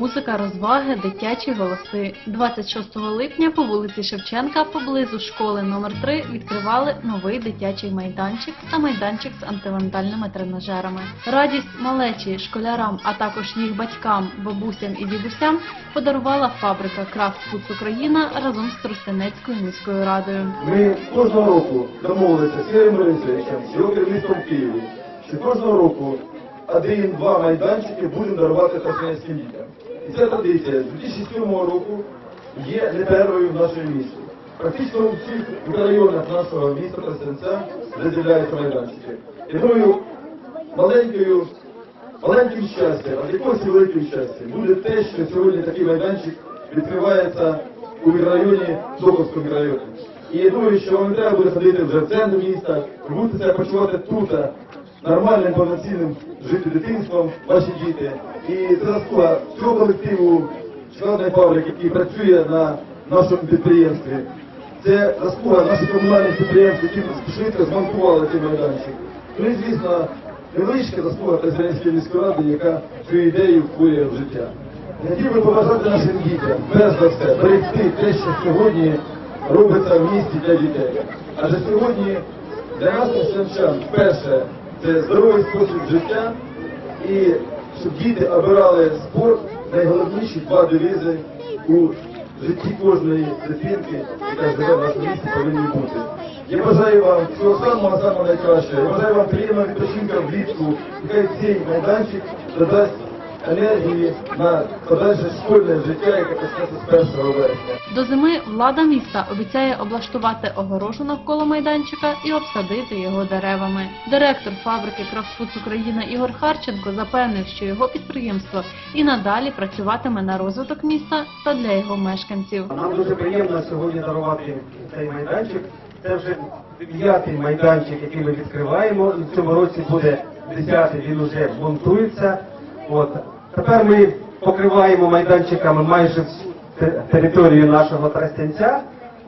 музика, розваги, дитячі голоси. 26 липня по вулиці Шевченка поблизу школи номер 3 відкривали новий дитячий майданчик та майданчик з антивандальними тренажерами. Радість малечі, школярам, а також їх батькам, бабусям і дідусям подарувала фабрика Крафт Фудс Україна разом з Тростянецькою міською радою. Ми кожного року домовилися з Сергієм Борисовичем, з його керівництвом Києві, що кожного року один-два майданчики будемо дарувати тростянецьким дітям. І ця традиція з 2007 року є непершою в нашому місті. Практично у всіх мікрорайонах нашого міста Тростянця вже з'являються майданчики. Я думаю, маленькою, маленьким щастям, а якогось великим щастям буде те, що сьогодні такий майданчик відкривається у мікрорайоні Соколському мікрорайоні. І я думаю, що вам треба буде ходити вже в центр міста, будете себе почувати тут, нормальним, повноцінним жити дитинством, ваші діти. І це заслуга цього колективу шоколадної фабрики, який працює на нашому підприємстві. Це заслуга наших комунальних підприємств, які швидко змонтували цей майданчик. Ну і, звісно, невеличка заслуга Президентської міської ради, яка цю ідею втворює в життя. Я хотів би побажати нашим дітям, перш за все, берегти те, що сьогодні робиться в місті для дітей. Адже сьогодні для нас, християнчан, вперше це здоровий спосіб життя і щоб діти обирали спорт, найголовніші два девізи у житті кожної дитинки, яка живе в нашому місті, повинні бути. Я бажаю вам всього самого самого найкращого. Я бажаю вам приємного відпочинка влітку. Нехай цей майданчик додасть енергії на подальше школьне життя, яке почнеться з 1 вересня. До зими влада міста обіцяє облаштувати огорожу навколо майданчика і обсадити його деревами. Директор фабрики Крафтфудс Україна Ігор Харченко запевнив, що його підприємство і надалі працюватиме на розвиток міста та для його мешканців. Нам дуже приємно сьогодні дарувати цей майданчик. Це вже п'ятий майданчик, який ми відкриваємо. І в цьому році буде десятий, він вже монтується. От тепер ми покриваємо майданчиками майже територію нашого Тростянця.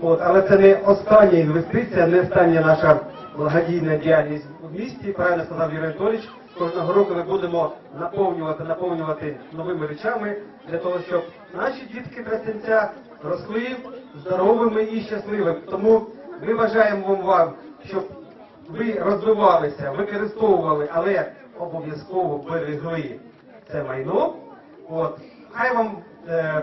От, але це не остання інвестиція, не остання наша благодійна діяльність у місті. Правильно сказав Юрій Анатолійович. Кожного року ми будемо наповнювати, наповнювати новими речами для того, щоб наші дітки Тростянця росли здоровими і щасливими. Тому ми бажаємо вам, щоб ви розвивалися, використовували, але обов'язково берегли це майно. От хай вам е,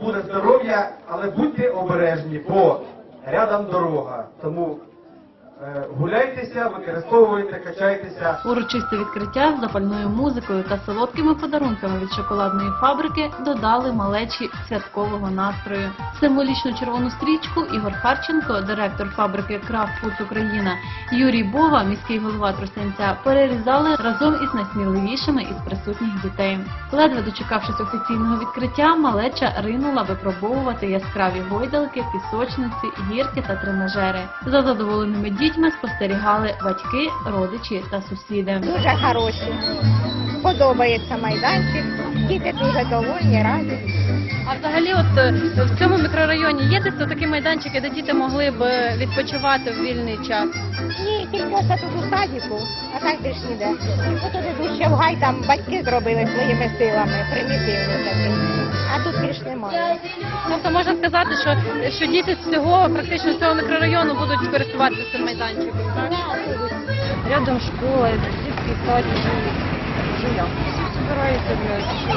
буде здоров'я, але будьте обережні, бо рядом дорога. Тому гуляйтеся, використовуйте, качайтеся. Урочисте відкриття з запальною музикою та солодкими подарунками від шоколадної фабрики додали малечі святкового настрою. Символічну червону стрічку Ігор Харченко, директор фабрики Крафт Україна, Юрій Бова, міський голова Тростянця, перерізали разом із найсміливішими із присутніх дітей. Ледве дочекавшись офіційного відкриття, малеча ринула випробовувати яскраві гойдалки, пісочниці, гірки та тренажери. За задоволеними дітьми спостерігали батьки, родичі та сусіди. дуже хороші. Подобається майданчик. Діти дуже довольні, раді. А взагалі, от е, в цьому мікрорайоні є десь такі майданчики, де діти могли б е, відпочивати в вільний час. Ні, тільки ось тут у садіку, а так більш ніде. Ось тут ідуть ще в гай, там батьки зробили своїми силами, примітивно такий. А тут більш немає. Тобто можна сказати, що, що діти з цього практично з цього мікрорайону будуть користуватися цим майданчиком. Так? Рядом школа, детский садик, жилья. Всі блядь,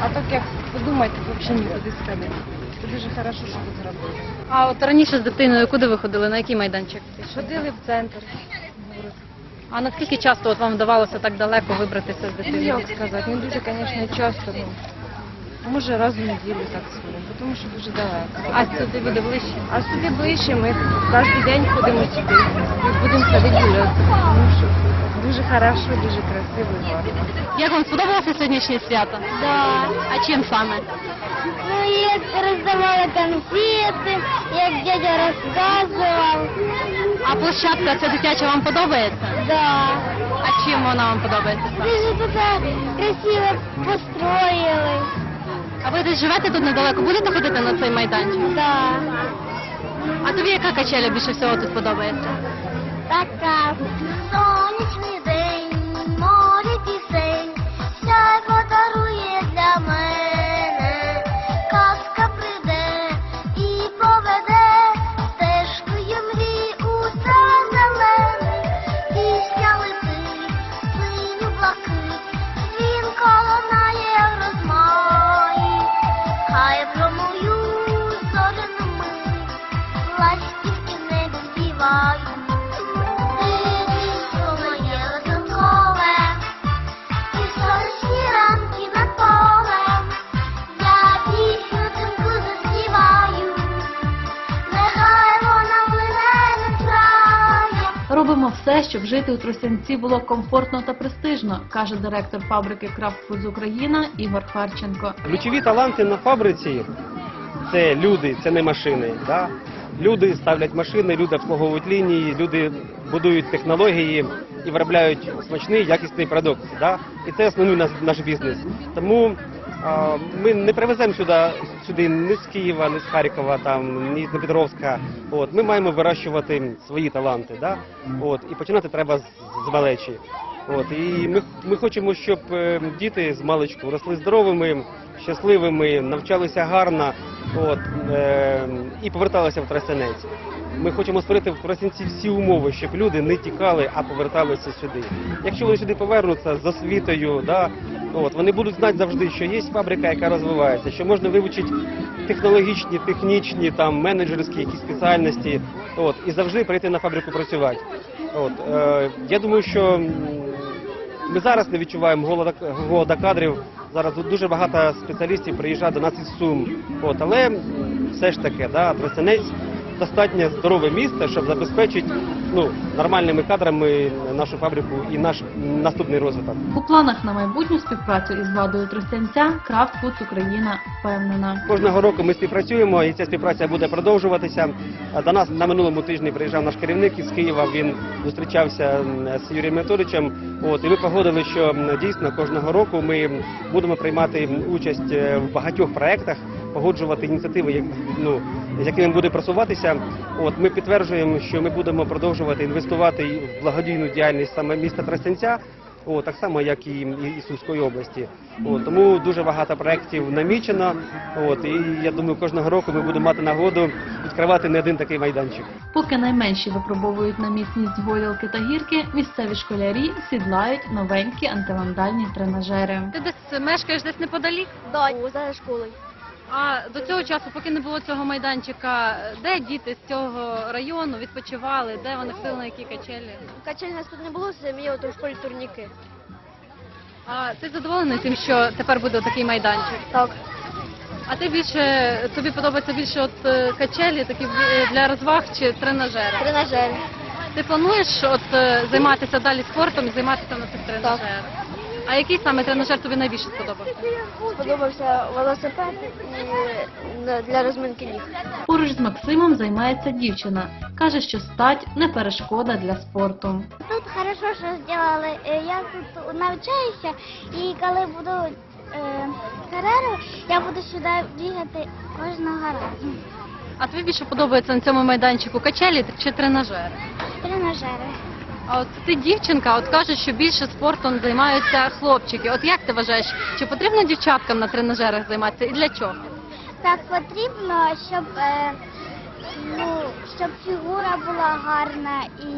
А так як подумати, взагалі нікуди сходити. Це дуже хорошо, що тут зробили. А от раніше з дитиною куди ви ходили? На який майданчик? Ходили в центр. А наскільки часто от вам вдавалося так далеко вибратися з дитиною? як сказати, не дуже, звісно, часто. Ну, може раз в неділю так сходимо, тому що дуже далеко. А сюди буде ближче? А сюди ближче, ми кожен день ходимо сюди. Будемо ходити гуляти. Дуже хорошо, дуже красиво і гарно. Як вам сподобалося сьогоднішнє свято? Да. А чим саме? Ну, як роздавали конфети, як дядя розказував. А площадка ця дитяча вам подобається? Да. А чим вона вам подобається? Дуже таке красиво построїли. А ви десь живете тут недалеко? Будете ходити на цей майданчик? Да. А тобі яка качеля більше всього тут подобається? сонячний день, море пісень, сяйво дарує для мене, казка прийде і поведе, стежкою мрій усе зелене, пісня летить, синю він колонає розмаї, хай промою. Все, щоб жити у Тростянці було комфортно та престижно, каже директор фабрики Крафт Фудз Україна Ігор Харченко. Ключові таланти на фабриці це люди, це не машини. Да? Люди ставлять машини, люди обслуговують лінії, люди будують технології і виробляють смачний, якісний продукт. Да? І це основний наш, бізнес. Тому ми не привеземо сюди, сюди ні з Києва, ні з Харкова, там, ні з Дніпропетровська. От, ми маємо вирощувати свої таланти. Да? От, і починати треба з, з малечі. От, і ми, ми хочемо, щоб е, діти з маличку росли здоровими, щасливими, навчалися гарно от, е, і поверталися в Тростянець. Ми хочемо створити в Тростянці всі умови, щоб люди не тікали, а поверталися сюди. Якщо вони сюди повернуться з освітою, да, от, вони будуть знати завжди, що є фабрика, яка розвивається, що можна вивчити технологічні, технічні, там, менеджерські якісь спеціальності, от, і завжди прийти на фабрику працювати. От, е, я думаю, що ми зараз не відчуваємо голода, голода кадрів. Зараз дуже багато спеціалістів приїжджає до нас із Сум. От, але все ж таки, да, Тростянець достатньо здорове місце, щоб забезпечити ну, нормальними кадрами нашу фабрику і наш наступний розвиток. У планах на майбутню співпрацю із владою Тростянця Крафт Фудз Україна впевнена. Кожного року ми співпрацюємо, і ця співпраця буде продовжуватися. До нас на минулому тижні приїжджав наш керівник із Києва. Він зустрічався з Юрієм Анатолійовичем. От і ми погодили, що дійсно кожного року ми будемо приймати участь е, в багатьох проектах, погоджувати ініціативи, як- ну, з якими буде просуватися. От ми підтверджуємо, що ми будемо продовжувати інвестувати в благодійну діяльність саме міста Тростянця. О, так само, як і, і, і Сумської області. От, тому дуже багато проєктів намічено. От, і я думаю, кожного року ми будемо мати нагоду відкривати не один такий майданчик. Поки найменші випробовують на міцність гойдалки та гірки, місцеві школярі сідлають новенькі антивандальні тренажери. Ти десь мешкаєш десь неподалік? Да, за школою. А до цього часу, поки не було цього майданчика, де діти з цього району відпочивали, де вони ходили на які качелі? Качель нас тут не було, є ото в школі турніки. А ти задоволений тим, що тепер буде такий майданчик? Так. А ти більше тобі подобається більше от е, качелі, такі е, для розваг чи тренажери? Тренажери. Ти плануєш от е, займатися далі спортом і займатися на цих тренажерах? А який саме тренажер тобі найбільше сподобався? Сподобався велосипед і для розминки ніг. Поруч з Максимом займається дівчина. Каже, що стать не перешкода для спорту. Тут хорошо, що зробили. Е, Я тут навчаюся і коли буду е, перерву, я буду сюди бігати кожного разу. А тобі більше подобається на цьому майданчику качелі чи тренажери? Тренажери. А от ти дівчинка, от кажуть, що більше спортом займаються хлопчики. От як ти вважаєш, чи потрібно дівчаткам на тренажерах займатися і для чого? Так потрібно, щоб, е, ну, щоб фігура була гарна і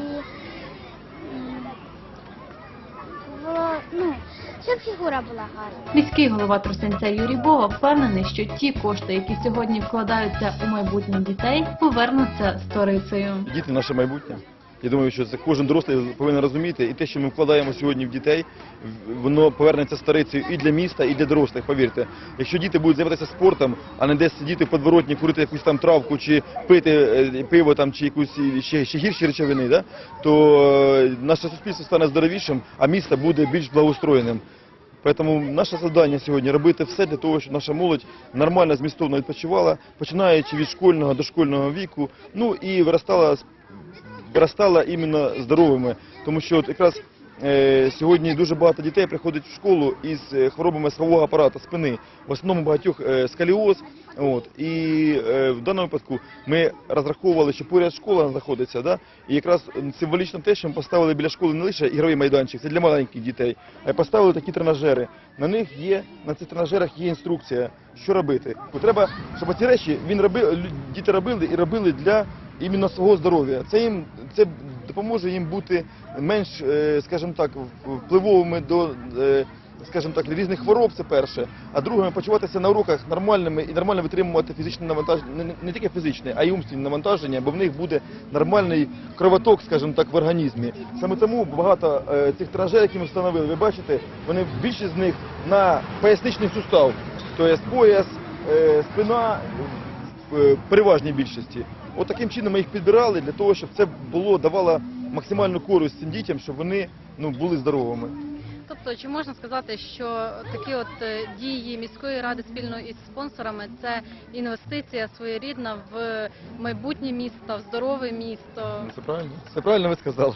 було, ну, щоб фігура була гарна. Міський голова Тростянця Юрій Бова впевнений, що ті кошти, які сьогодні вкладаються у майбутнє дітей, повернуться сторицею. Діти наше майбутнє. Я думаю, що це кожен дорослий повинен розуміти. І те, що ми вкладаємо сьогодні в дітей, воно повернеться старицею і для міста, і для дорослих. Повірте, якщо діти будуть займатися спортом, а не десь сидіти в подворотні, курити якусь там травку, чи пити е, пиво там, чи якусь ще, ще гірші речовини, да? то е, наше суспільство стане здоровішим, а місто буде більш благоустроєним. Тому наше завдання сьогодні робити все для того, щоб наша молодь нормально змістовно відпочивала, починаючи від школьного до школьного віку, ну і виростала виростала іменно здоровими. Тому що от якраз е, сьогодні дуже багато дітей приходять в школу із е, хворобами схового апарату спини, в основному багатьох е, сколіоз. От, і в даному випадку ми розраховували, що поряд школа знаходиться, да? і якраз символічно те, що ми поставили біля школи не лише ігровий майданчик, це для маленьких дітей, а й поставили такі тренажери. На них є, на цих тренажерах є інструкція, що робити. Треба, щоб ці речі він робив, діти робили і робили для іменно свого здоров'я. Це їм це допоможе їм бути менш, е, скажімо так, впливовими до. е, Скажімо так, різних хвороб, це перше. А друге, почуватися на уроках нормальними і нормально витримувати фізичне навантаження, не, не тільки фізичне, а й умственне навантаження, бо в них буде нормальний кровоток, скажімо так, в організмі. Саме тому багато е, цих тренажерів, які ми встановили, ви бачите, вони більшість з них на поясничний сустав, тобто пояс, е, спина, в переважній більшості. От таким чином ми їх підбирали для того, щоб це було давало максимальну користь цим дітям, щоб вони ну, були здоровими. Тобто, чи можна сказати, що такі от е, дії міської ради спільно із спонсорами це інвестиція своєрідна в майбутнє місто, в здорове місто? Це правильно? Це правильно ви сказали.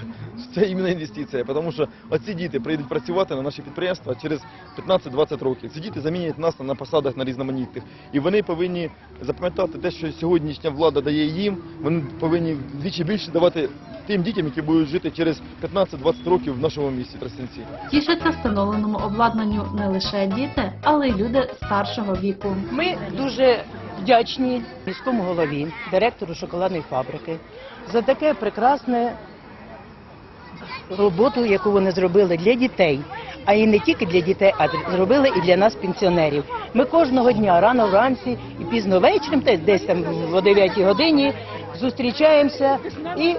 Це іменно інвестиція, тому що оці діти прийдуть працювати на наші підприємства через 15-20 років. Ці діти замінять нас на посадах на різноманітних. І вони повинні запам'ятати те, що сьогоднішня влада дає їм. Вони повинні вдвічі більше давати тим дітям, які будуть жити через 15-20 років в нашому місті Тростянці. Тішаться встановленому обладнанню не лише діти, але й люди старшого віку. Ми дуже вдячні міському голові, директору шоколадної фабрики за таке прекрасне роботу, яку вони зробили для дітей. А і не тільки для дітей, а зробили і для нас, пенсіонерів. Ми кожного дня рано вранці і пізно вечором, десь там о 9 годині, зустрічаємося і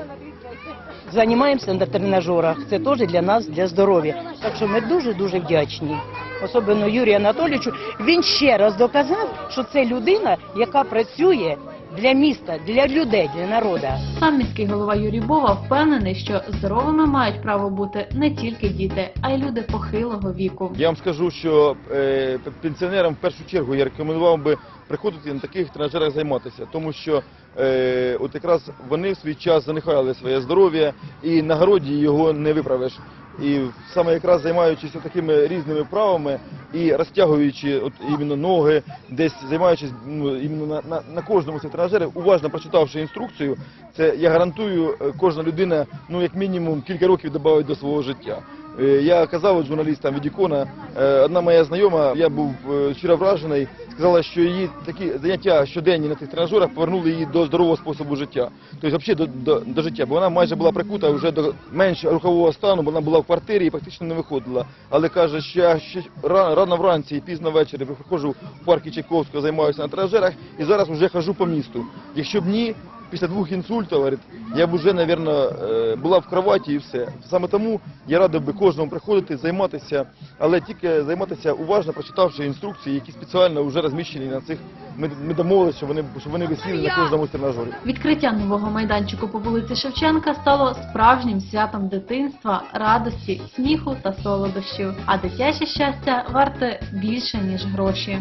займаємося на тренажерах. Це теж для нас, для здоров'я. Так що ми дуже дуже вдячні. Особливо Юрію Анатолійовичу. Він ще раз доказав, що це людина, яка працює для міста, для людей, для народу. Сам міський голова Юрій Бова впевнений, що здоровими мають право бути не тільки діти, а й люди похилого віку. Я вам скажу, що е, пенсіонерам в першу чергу я рекомендував би приходити на таких тренажерах займатися, тому що е, от якраз вони в свій час занехаяли своє здоров'я і на городі його не виправиш. І саме якраз займаючись такими різними вправами і розтягуючи от іменно ноги, десь займаючись іменно на, на, на кожному цих уважно прочитавши інструкцію, це я гарантую, е, кожна людина ну як мінімум кілька років додавить до свого життя. Е, Я казав журналістам від ікона, е, одна моя знайома, я був е, щиро вражений, сказала, що її такі заняття щоденні на тих тренажерах повернули її до здорового способу життя. Тобто взагалі до, до, до життя, бо вона майже була прикута вже до менш рухового стану, бо вона була в квартирі і практично не виходила. Але каже, що я ще рано вранці і пізно ввечері виходжу в парки Чайковського, займаюся на тренажерах і зараз вже хожу по місту. Якщо б ні, після двох інсультів, говорить, я б вже, мабуть, була в кроваті і все. Саме тому я радив би кожному приходити, займатися, але тільки займатися уважно, прочитавши інструкції, які спеціально вже розміщені на цих. Ми, ми домовилися, що вони, щоб вони висіли на кожному з тренажерів. Відкриття нового майданчику по вулиці Шевченка стало справжнім святом дитинства, радості, сміху та солодощів. А дитяче щастя варте більше ніж гроші.